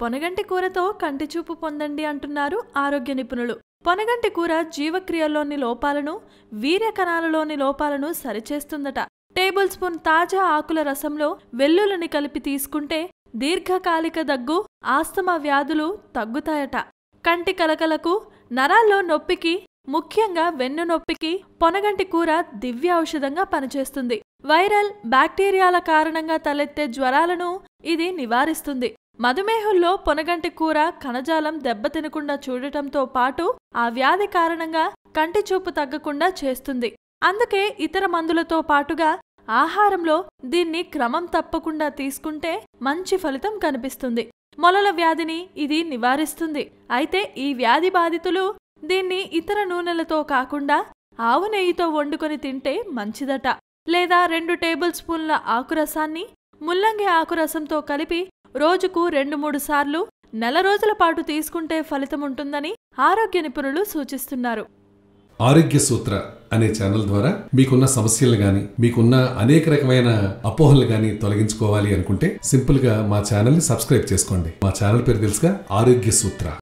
పొనగంటి కూరతో కంటి చూపు పొందండి అంటున్నారు ఆరోగ్య నిపుణులు. పొనగంటి కూర జీవక్రియల్లోని లోపాలను వీర్య కణాలలోని లోపాలను సరిచేస్తుందట. టేబుల్ స్పూన్ తాజా ఆకుల రసంలో వెల్లుల్లిని కలిపి తీసుకుంటే దీర్ఘకాలిక దగ్గు ఆస్తమా వ్యాధులు తగ్గుతాయట. కంటి కలకలకు నరాల్లో నొప్పికి ముఖ్యంగా వెన్ను నొప్పికి పొనగంటి కూర దివ్య ఔషధంగా పనిచేస్తుంది. వైరల్ బ్యాక్టీరియాల కారణంగా తలెత్తే జ్వరాలను ఇది నివారిస్తుంది. మధుమేహంలో పొనగంటి కూర కణజాలం దెబ్బతినకుండా చూడటంతో పాటు ఆ వ్యాధి కారణంగా కంటి చూపు తగ్గకుండా చేస్తుంది. అందుకే ఇతర మందులతో పాటుగా ఆహారంలో దీన్ని క్రమం తప్పకుండా తీసుకుంటే మంచి ఫలితం కనిపిస్తుంది. మొలల వ్యాధిని ఇది నివారిస్తుంది. అయితే ఈ వ్యాధి బాధితులు దీన్ని ఇతర నూనెలతో కాకుండా ఆవు నెయ్యితో వండుకొని తింటే మంచిదట. లేదా రెండు టేబుల్ స్పూన్ల ఆకురసాన్ని ముల్లంగి ఆకురసంతో కలిపి రోజుకు రెండు మూడు సార్లు నెల రోజుల పాటు తీసుకుంటే ఫలితముంటుందని ఆరోగ్య నిపుణులు సూచిస్తున్నారు. ఆరోగ్య సూత్ర అనే ఛానల్ ద్వారా మీకున్న సమస్యలు గాని మీకున్న అనేక రకమైన అపోహలు గాని తొలగించుకోవాలి అనుకుంటే సింపుల్గా మా ఛానల్ని సబ్స్క్రైబ్ చేసుకోండి. మా ఛానల్ పేరు తెలుసుగా ఆరోగ్య సూత్ర.